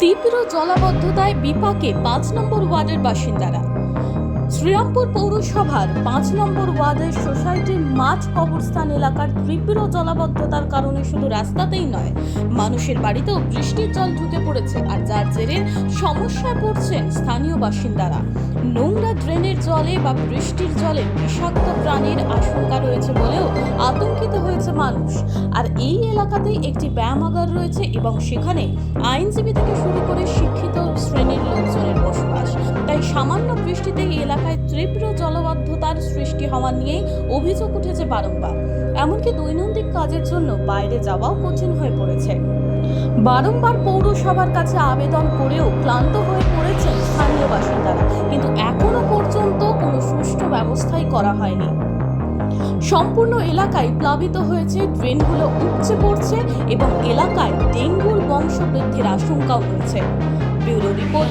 তীব্র জলাবদ্ধতায় বিপাকে পাঁচ নম্বর ওয়ার্ডের বাসিন্দারা। শ্রীরামপুর পৌরসভার পাঁচ নম্বর ওয়ার্ডের সোসাইটির মাঠ কবরস্থান এলাকার তীব্র জলাবদ্ধতার কারণে শুধু রাস্তাতেই নয়, মানুষের বাড়িতেও বৃষ্টির জল ঢুকে পড়েছে আর যার জেরে সমস্যায় পড়ছেন স্থানীয় বাসিন্দারা। নোংরা ড্রেনের জলে বা বৃষ্টির জলে বিষাক্ত প্রাণীর আশঙ্কা রয়েছে বলেও আতঙ্কিত হয়েছে মানুষ। আর এই এলাকাতেই একটি ব্যায়ামাগার রয়েছে এবং সেখানে আইনজীবী থেকে শুরু করে শিক্ষিত সামান্য বৃষ্টিতে এই এলাকায় তীব্র জলবদ্ধতার সৃষ্টি হওয়া নিয়েই অভিযোগ উঠেছে বারংবার। এমনকি দৈনন্দিন কাজের জন্য বাইরে যাওয়াও কঠিন হয়ে পড়েছে। বারংবার পৌরসভার কাছে আবেদন করেও ক্লান্ত হয়ে পড়েছেন স্থানীয় বাসিন্দারা। কিন্তু এখনও পর্যন্ত কোনো সুষ্ঠু ব্যবস্থাই করা হয়নি। সম্পূর্ণ এলাকায় প্লাবিত হয়েছে, ড্রেনগুলো উপচে পড়ছে এবং এলাকায় ডেঙ্গুর বংশবৃদ্ধির আশঙ্কাও রয়েছে। Bureau report